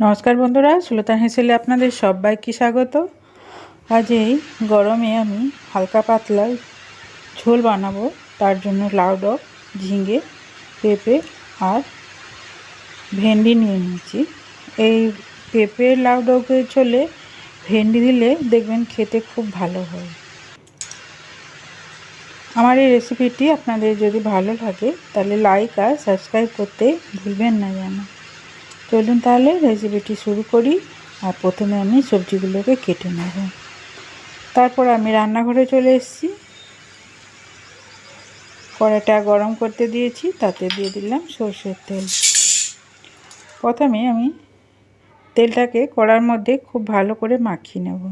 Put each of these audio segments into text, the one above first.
নমস্কার বন্ধুরা সুলতান হেসেলে আপনাদের সবাইকে স্বাগত। আজ এই গরমে আমি হালকা পাতলা ঝোল বানাবো, তার জন্য লাউ ডগ ঝিঙে, পেঁপে আর ভেন্ডি নিয়ে নিয়েছি। এই পেঁপে লাউ ডগের ঝোলে ভেন্ডি দিলে দেখবেন খেতে খুব ভালো হয়। আমার এই রেসিপিটি আপনাদের যদি ভালো লাগে, তাহলে লাইক আর সাবস্ক্রাইব করতে ভুলবেন না যেন। চলুন তাহলে রেসিপিটি শুরু করি আর প্রথমে আমি সবজিগুলোকে কেটে নেব। তারপর আমি রান্নাঘরে চলে এসেছি। কড়াইটা গরম করতে দিয়েছি, তাতে দিয়ে দিলাম সর্ষের তেল। প্রথমে আমি তেলটাকে কড়ার মধ্যে খুব ভালো করে মাখিয়ে নেব।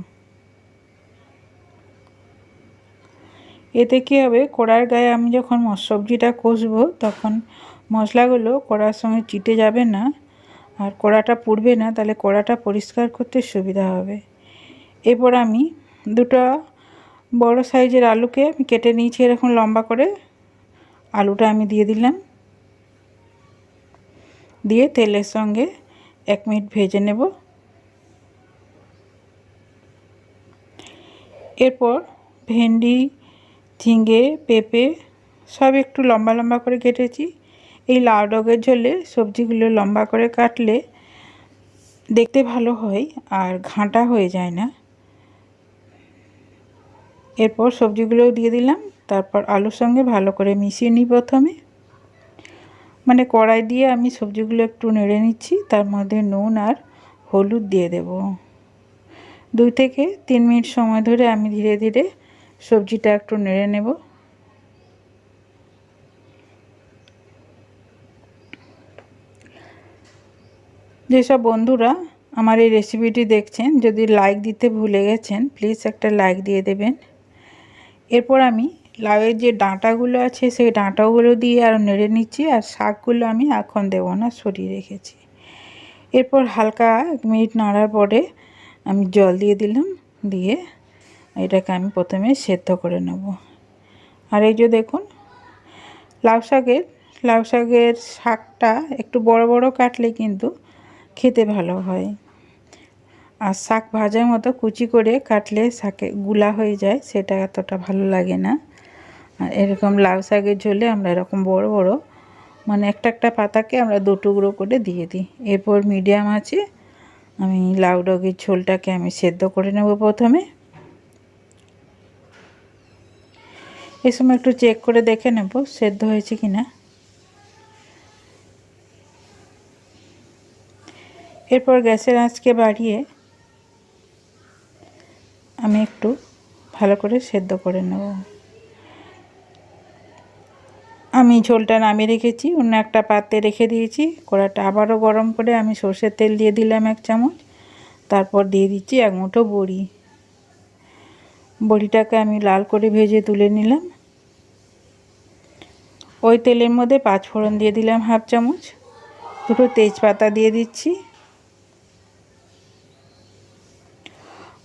এতে কী হবে, কড়ার গায়ে আমি যখন সবজিটা কষবো, তখন মশলাগুলো কড়ার সঙ্গে চিটে যাবে না। আর কড়াটা পুড়বে না, তাহলে কড়াটা পরিষ্কার করতে সুবিধা হবে। এরপর আমি দুটো বড় সাইজের আলুকে আমি কেটে নিয়েছি এরকম লম্বা করে। আলুটা আমি দিয়ে দিলাম। দিয়ে তেলের সঙ্গে এক মিনিট ভেজে নেব। এরপর ভেন্ডি, ঝিঙে, পেঁপে সব একটু লম্বা লম্বা করে কেটেছি। এই লাউ ডগের ঝোলে সবজিগুলো লম্বা করে কাটলে দেখতে ভালো হয় আর ঘাঁটা হয়ে যায় না। এরপর সবজিগুলোও দিয়ে দিলাম। তারপর আলুর সঙ্গে ভালো করে মিশিয়ে নিই প্রথমে। মানে কড়াই দিয়ে আমি সবজিগুলো একটু নেড়ে নিচ্ছি। তার মধ্যে নুন আর হলুদ দিয়ে দেব। দুই থেকে তিন মিনিট সময় ধরে আমি ধীরে ধীরে সবজিটা একটু নেড়ে নেব। যেসব বন্ধুরা আমার এই রেসিপিটি দেখছেন, যদি লাইক দিতে ভুলে গেছেন প্লিজ একটা লাইক দিয়ে দেবেন। এরপর আমি লাউয়ের যে ডাঁটাগুলো আছে, সেই ডাঁটাগুলো দিয়ে আরও নেড়ে নিচ্ছি, আর শাকগুলো আমি এখন দেবো না, সরিয়ে রেখেছি। এরপর হালকা এক মিনিট নাড়ার পরে আমি জল দিয়ে দিলাম, দিয়ে এটাকে আমি প্রথমে সেদ্ধ করে নেব। আর এই যে দেখুন, লাউ শাকের লাউ শাকের শাকটা একটু বড় বড় কাটলে কিন্তু খেতে ভালো হয়। আর শাক ভাজার মতো কুচি করে কাটলে শাকে গুলা হয়ে যায়, সেটা এতটা ভালো লাগে না। আর এরকম লাউ শাকের ঝোলে আমরা এরকম বড় বড় মানে একটা একটা পাতাকে আমরা দু টুকরো করে দিয়ে দিই। এরপর মিডিয়াম আছে আমি লাউ ডগের ঝোলটাকে আমি সেদ্ধ করে নেব প্রথমে। এ সময় একটু চেক করে দেখে নেব সেদ্ধ হয়েছে কি না এরপর গ্যাসের আঁচকে বাড়িয়ে আমি একটু ভালো করে সেদ্ধ করে নেব। আমি ঝোলটা নামিয়ে রেখেছি, অন্য একটা পাত্রে রেখে দিয়েছি। কড়াটা আবারও গরম করে আমি সর্ষের তেল দিয়ে দিলাম এক চামচ। তারপর দিয়ে দিচ্ছি এক মুঠো বড়ি। বড়িটাকে আমি লাল করে ভেজে তুলে নিলাম। ওই তেলের মধ্যে পাঁচ ফোড়ন দিয়ে দিলাম হাফ চামচ। দুটো তেজপাতা দিয়ে দিচ্ছি।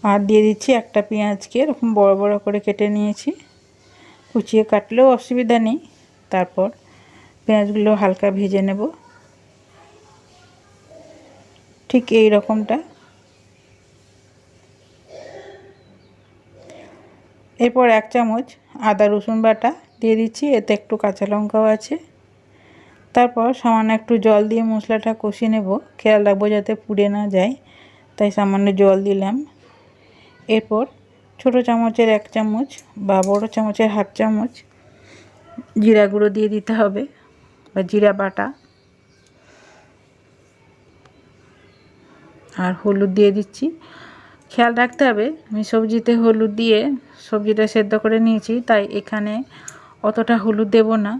আর দিয়ে দিচ্ছি একটা পেঁয়াজকে, এরকম বড় বড় করে কেটে নিয়েছি। কুচিয়ে কাটলেও অসুবিধা নেই। তারপর পেঁয়াজগুলো হালকা ভেজে নেব। ঠিক এই রকমটা। এরপর এক চামচ আদা রসুন বাটা দিয়ে দিচ্ছি, এতে একটু কাঁচা লঙ্কাও আছে। তারপর সামান্য একটু জল দিয়ে মশলাটা কষিয়ে নেব। খেয়াল রাখব যাতে পুড়ে না যায়। তাই সামান্য জল দিলাম। এরপর ছোট চামচের এক চামচ বা বড় চামচের হাফ চামচ জিরা গুঁড়ো দিয়ে দিতে হবে বা জিরা বাটা। আর হলুদ দিয়ে দিচ্ছি। খেয়াল রাখতে হবে আমি সবজিতে হলুদ দিয়ে সবজিটা সেদ্ধ করে নিয়েছি, তাই এখানে অতটা হলুদ দেব না।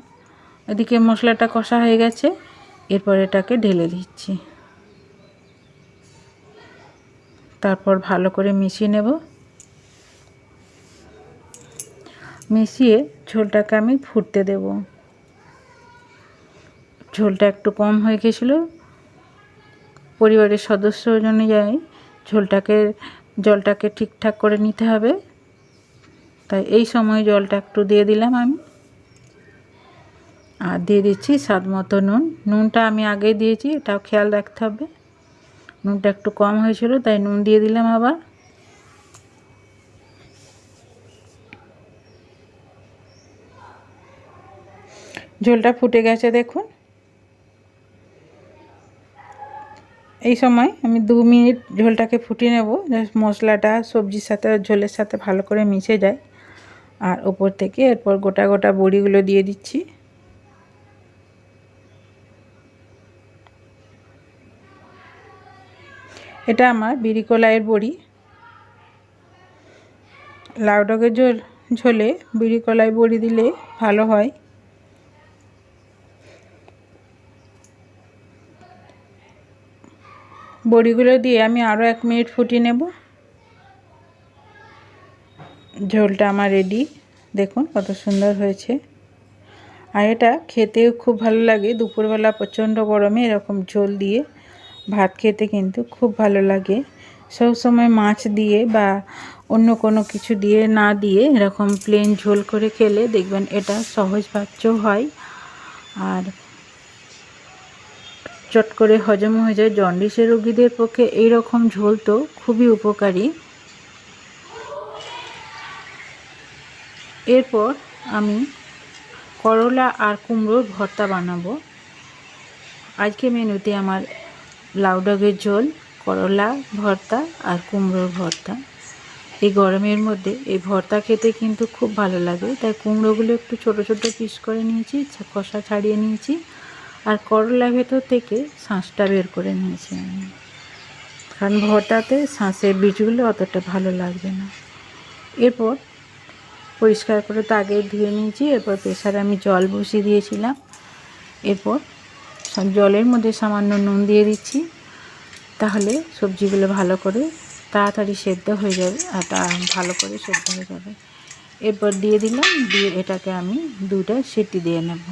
এদিকে মশলাটা কষা হয়ে গেছে, এরপর এটাকে ঢেলে দিচ্ছি। তারপর ভালো করে মিশিয়ে নেব। মিশিয়ে ঝোলটাকে আমি ফুটতে দেব। ঝোলটা একটু কম হয়ে গেছিল। পরিবারের সদস্য অনুযায়ী ঝোলটাকে, জলটাকে ঠিকঠাক করে নিতে হবে। তাই এই সময় জলটা একটু দিয়ে দিলাম আমি। আর দিয়ে দিচ্ছি স্বাদ মতো নুন। নুনটা আমি আগে দিয়েছি, এটাও খেয়াল রাখতে হবে। নুনটা একটু কম হয়েছিল, তাই নুন দিয়ে দিলাম আবার। ঝোলটা ফুটে গেছে দেখুন। এই সময় আমি দু মিনিট ঝোলটাকে ফুটিয়ে নেব মশলাটা, সবজির সাথে ঝোলের সাথে ভালো করে মিশে যায়। আর ওপর থেকে এরপর গোটা গোটা বড়িগুলো দিয়ে দিচ্ছি। এটা আমার বিড়ি কলাইয়ের বড়ি। লাউ ডগের ঝোল, ঝোলে বিড়ি কলাই বড়ি দিলে ভালো হয়। বড়িগুলো দিয়ে আমি আরও এক মিনিট ফুটিয়ে নেব। ঝোলটা আমার রেডি দেখুন কত সুন্দর হয়েছে। আর এটা খেতেও খুব ভালো লাগে। দুপুরবেলা প্রচণ্ড গরমে এরকম ঝোল দিয়ে ভাত খেতে কিন্তু খুব ভালো লাগে। সব সময় মাছ দিয়ে বা অন্য কোনো কিছু দিয়ে না দিয়ে এরকম প্লেন ঝোল করে খেলে দেখবেন এটা সহজ পাচ্যও হয়। আর চট করে হজম হয়ে যায়। জন্ডিসের রোগীদের পক্ষে এই রকম ঝোল তো খুবই উপকারী। এরপর আমি করলা আর কুমড়োর ভর্তা বানাবো। আজকে মেনুতে আমার লাউ ডগের ঝোল, করলা ভর্তা আর কুমড়োর ভর্তা। এই গরমের মধ্যে এই ভর্তা খেতে কিন্তু খুব ভালো লাগে। তাই কুমড়োগুলো একটু ছোট ছোট পিস করে নিয়েছি কষা ছাড়িয়ে নিয়েছি। আর করলা ভেতর থেকে শাঁসটা বের করে নিয়েছি আমি। কারণ ভর্তাতে শাঁসের বীজগুলো অতটা ভালো লাগবে না। এরপর পরিষ্কার করে তো আগে ধুয়ে নিয়েছি। এরপর প্রেশারে আমি জল বসিয়ে দিয়েছিলাম। এরপর জলের মধ্যে সামান্য নুন দিয়ে দিচ্ছি। তাহলে সবজিগুলো ভালো করে তাড়াতাড়ি সেদ্ধ হয়ে যাবে, আর তা ভালো করে সেদ্ধ হয়ে যাবে। এরপর দিয়ে দিলাম, দিয়ে এটাকে আমি দুটা সিটি দিয়ে নেব।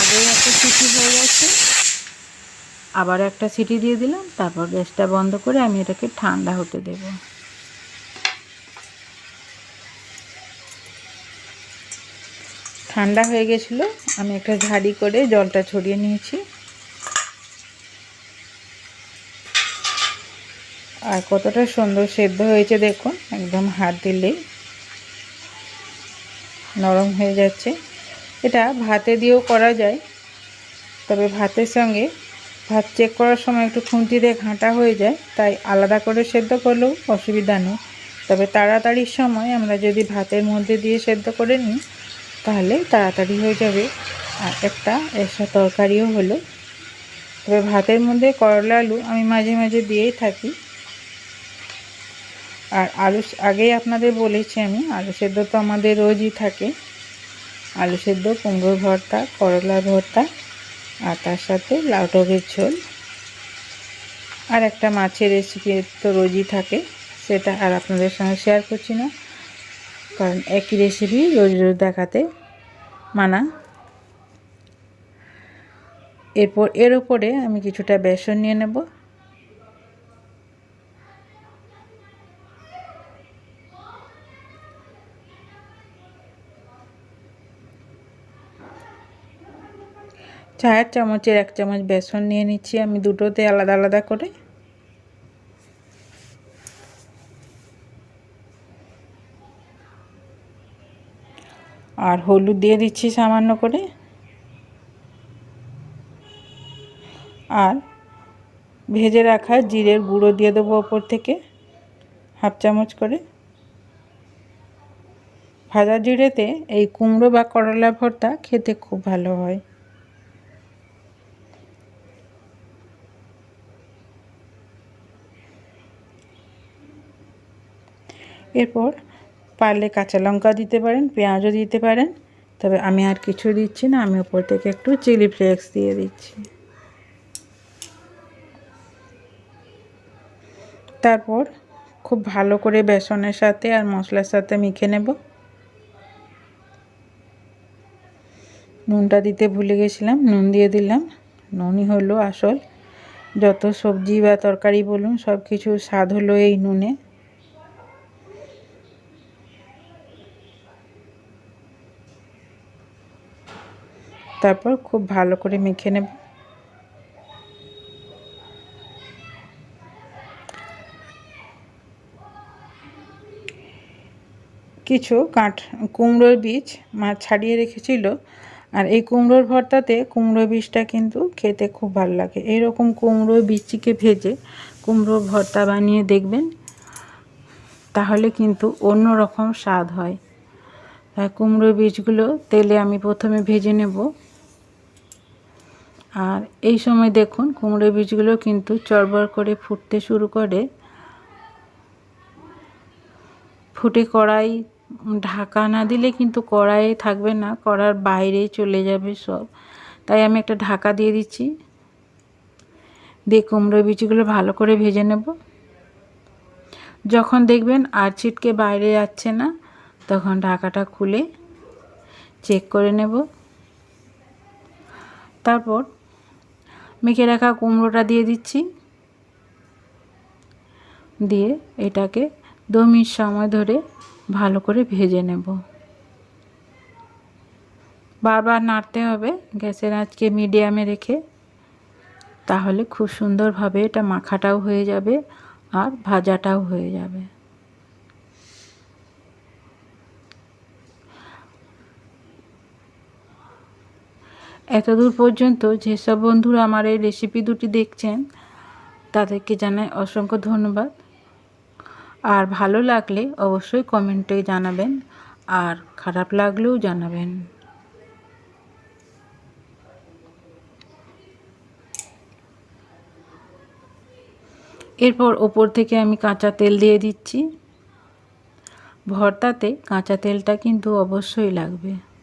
আগে একটা সিটি হয়ে গেছে। আবার একটা সিটি দিয়ে দিলাম, তারপর গ্যাসটা বন্ধ করে আমি এটাকে ঠান্ডা হতে দেব। ঠান্ডা হয়ে গেছিল, আমি একটা ঝাড়ি করে জলটা ছড়িয়ে নিয়েছি। আর কতটা সুন্দর সেদ্ধ হয়েছে দেখুন, একদম হাত দিলে নরম হয়ে যাচ্ছে। এটা ভাতে দিয়েও করা যায়, তবে ভাতের সঙ্গে ভাত চেক করার সময় একটু খুন্তি দিয়ে ঘাঁটা হয়ে যায়, তাই আলাদা করে সেদ্ধ করলেও অসুবিধা নেই। তবে তাড়াতাড়ির সময় আমরা যদি ভাতের মধ্যে দিয়ে সেদ্ধ করে নিই তাহলে তাড়াতাড়ি হয়ে যাবে। আর একটা এক্সট্রা তরকারিও হলো। তবে ভাতের মধ্যে করলা, আলু আমি মাঝে মাঝে দিয়েই থাকি। আর আলু আগেই আপনাদের বলেছি আমি, আলু সেদ্ধ তো আমাদের রোজই থাকে। আলু সেদ্ধ, কুমড়োর ভর্তা করলা ভর্তা, আর তার সাথে লাউ টকের ঝোল। আর একটা মাছের রেসিপি তো রোজই থাকে, সেটা আর আপনাদের সঙ্গে শেয়ার করছি না। কারণ একই রেসিপি রোজ রোজ দেখাতে মানা। এরপর এর উপরে আমি কিছুটা বেসন নিয়ে নেব। চায়ের চামচের এক চামচ বেসন নিয়ে নিচ্ছি। আমি দুটোতে আলাদা আলাদা করে। আর হলুদ দিয়ে দিচ্ছি সামান্য করে। আর ভেজে রাখা জিরের গুঁড়ো দিয়ে দেবো ওপর থেকে হাফ চামচ করে। ভাজা জিরেতে এই কুমড়ো বা করলা ভর্তা খেতে খুব ভালো হয়। এরপর পারলে কাঁচা লঙ্কা দিতে পারেন, পেঁয়াজও দিতে পারেন। তবে আমি আর কিছু দিচ্ছি না, আমি ওপর থেকে একটু চিলি ফ্লেক্স দিয়ে দিচ্ছি। তারপর খুব ভালো করে বেসনের সাথে আর মশলার সাথে মেখে নেব। নুনটা দিতে ভুলে গেছিলাম, নুন দিয়ে দিলাম। নুনই হলো আসল। যত সবজি বা তরকারি বলুন সব কিছু স্বাদ হলো এই নুনে। তারপর খুব ভালো করে মেখে নেব। কিছু কাঠ, কুমড়োর বীজ মা ছাড়িয়ে রেখেছিল। আর এই কুমড়োর ভর্তাতে কুমড়ো বীজটা কিন্তু খেতে খুব ভালো লাগে। এইরকম কুমড়ো বীজটিকে ভেজে কুমড়ো ভর্তা বানিয়ে দেখবেন, তাহলে কিন্তু অন্য রকম স্বাদ হয়। তাই কুমড়ো বীজগুলো তেলে আমি প্রথমে ভেজে নেব। আর এই সময় দেখুন কুমড়ো বীজগুলো কিন্তু চড়বড় করে ফুটতে শুরু করে। ফুটে কড়াই, ঢাকা না দিলে কিন্তু কড়াই থাকবে না, কড়ার বাইরেই চলে যাবে সব। তাই আমি একটা ঢাকা দিয়ে দিচ্ছি। দিয়ে কুমড়ো বীজগুলো ভালো করে ভেজে নেব। যখন দেখবেন আর ছিটকে বাইরে যাচ্ছে না, তখন ঢাকাটা খুলে চেক করে নেব। তারপর মেখে রাখা কুমড়োটা দিয়ে দিচ্ছি। দিয়ে এটাকে দু মিনিট সময় ধরে ভালো করে ভেজে নেব। বারবার নাড়তে হবে গ্যাসের আঁচকে মিডিয়ামে রেখে, তাহলে খুব সুন্দরভাবে এটা মাখাটাও হয়ে যাবে আর ভাজাটাও হয়ে যাবে। এতদূর পর্যন্ত যেসব বন্ধুরা আমার এই রেসিপি দুটি দেখছেন, তাদেরকে জানাই অসংখ্য ধন্যবাদ। আর ভালো লাগলে অবশ্যই কমেন্টে জানাবেন, আর খারাপ লাগলেও জানাবেন। এরপর ওপর থেকে আমি কাঁচা তেল দিয়ে দিচ্ছি। ভর্তাতে কাঁচা তেলটা কিন্তু অবশ্যই লাগবে।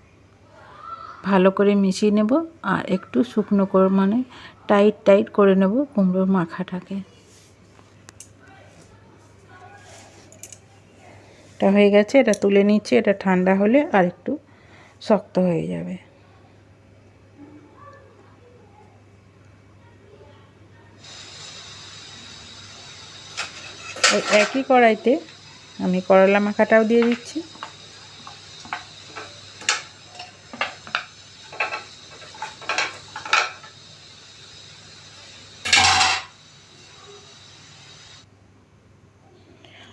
ভালো করে মিশিয়ে নেব আর একটু শুকনো করে মানে টাইট টাইট করে নেব কুমড়োর মাখাটাকে। এটা হয়ে গেছে, এটা তুলে নিচ্ছি, এটা ঠান্ডা হলে আর একটু শক্ত হয়ে যাবে। একই কড়াইতে আমি করলা মাখাটাও দিয়ে দিচ্ছি।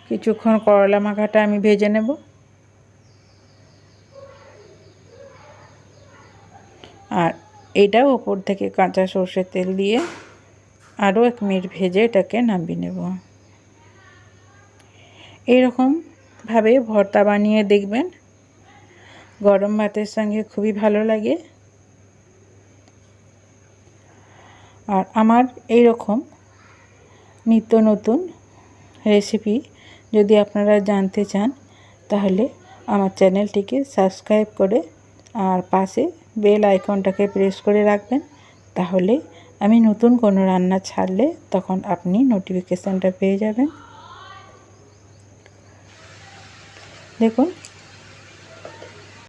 কিছুক্ষণ করলা মাখাটা আমি ভেজে নেব। আর এটাও ওপর থেকে কাঁচা সর্ষের তেল দিয়ে আরও এক মিনিট ভেজে এটাকে নামিয়ে নেব। এইরকমভাবে ভর্তা বানিয়ে দেখবেন। গরম ভাতের সঙ্গে খুবই ভালো লাগে। আর আমার এই রকম নিত্য নতুন রেসিপি যদি আপনারা জানতে চান, তাহলে আমার চ্যানেলটিকে সাবস্ক্রাইব করে আর পাশে বেল আইকনটাকে প্রেস করে রাখবেন। তাহলে আমি নতুন কোনো রান্না ছাড়লে তখন আপনি নোটিফিকেশানটা পেয়ে যাবেন। দেখুন